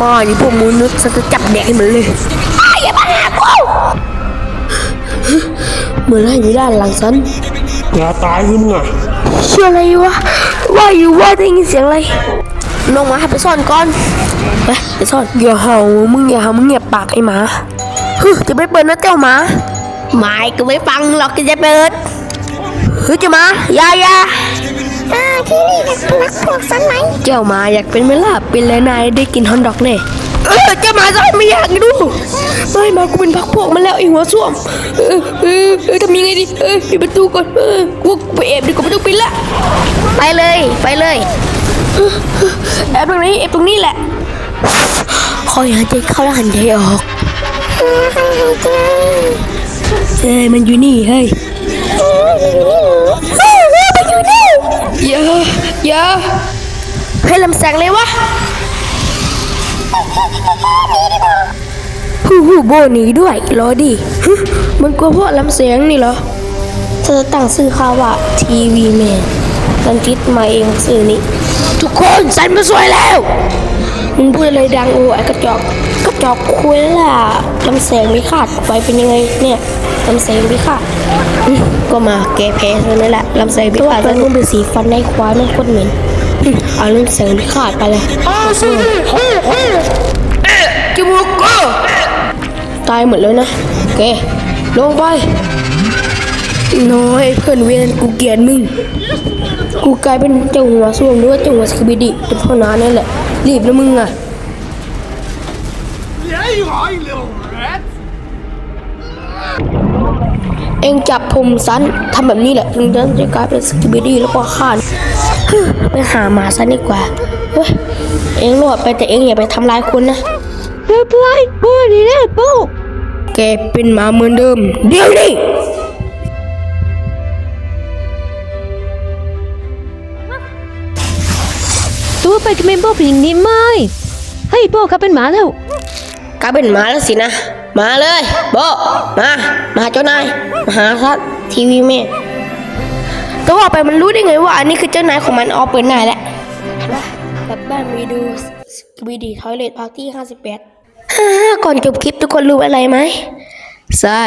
มาอยู่พวกมนุษย์ฉันจะจับแดกให้มันเลยอ้ายอย่ามาหากูเหมือนอะไรอยู่ด้านหลังฉันอย่าตายขึ้นอะเชื่ออะไรวะว่าอยู่ว่าได้ยินเสียงอะไรลงมาให้ไปซ่อนก่อนไปไปซ่อนอย่าเห่ามึงอย่าเห่ามึงเงียบปากไอ้หมาฮึจะไม่เปิดนะเจ้าหมาไม่ก็ไม่ฟังหรอกจะเปิดเฮ้ยเจ้าหมาอย่าอย่า อ่าที่นี่นะรักพวกฉันไหมเจ้าหมาอยากเป็นไหมล่ะเป็นเลยนายได้กินฮอทดอกแน่เออเจ้าหมาจะไม่อยากดูไม่มากูเป็นพักพวกมันแล้วไอหัวส้วมเออเออเออทำยังไงดีเออปิดประตูก่อนเออกูไปแอบดีกว่าไม่ต้องปิดละไปเลยไปเลยแอบตรงนี้แอบตรงนี้แหละคอยหายใจเข้าแล้วหันใจออกเอ้ยมันอยู่นี่เฮ้ยมัน ลำแสงเลยวะฮู้ฮู้โบหนีด้วยรอดิฮึมันกลัวเพราะลำเสียงนี่เหรอ เธอตั้งชื่อเขาว่าทีวีแมนฉันคิดมาเองชื่อนี้ ทุกคนสันมาสวยแล้วมึงพูดอะไรดังโอ้ไอ้กระจอกกระจอกคุยล่ะลำแสงไม่ขาดไฟเป็นยังไงเนี่ยลำแสงไม่ขาดอืมก็มาแกแพ้เท่านั้นแหละลำแสงไม่ขาดแล้วมึงเป็นสีฟันในควายมันโคตรเหม็นอืม เอาลำแสงไม่ขาดไปเลยจมูกก็ตายหมดแล้วนะแกลงไป น้อยเพื่อนเวียนกูเกลียดมึง กูกลายเป็นเจ้าหัวส้วมหรือว่าเจ้าหัวสกิบิดิเป็นพ่อน้านั่นแหละ รีบนะมึงอะ องจับผมสันทำแบบนี้แหละถึงจะกลายเป็นสกิบิดิแล้วก็ข้านฮึ่มไปหาหมาซะดีกว่าเฮ้ยเองรอดไปแต่เองอย่าไปทำร้ายคนนะเรียบร้อยพูดดีนะปุ๊กแกเป็นหมาเหมือนเดิม เดี๋ยวนี้ตัวไปกับเมมเบอร์ผู้หญิงนี้ไหมเฮ้ยโป๊กเขาเป็นหมาแล้วก ลายเป็นหมาแล้วสินะ มาเลยโบมา มาเจ้านาย มาหาซับทีวีแม่ก็ว่าไปมันรู้ได้ไงว่าอันนี้คือเจ้านายของมันออกเปิดหน้าแล้วกลับบ้านวีดูสกีดีทอยเลทพาร์ตี้ห้าสิบแปดก่อนจบคลิปทุกคนรู้อะไรไหมใช่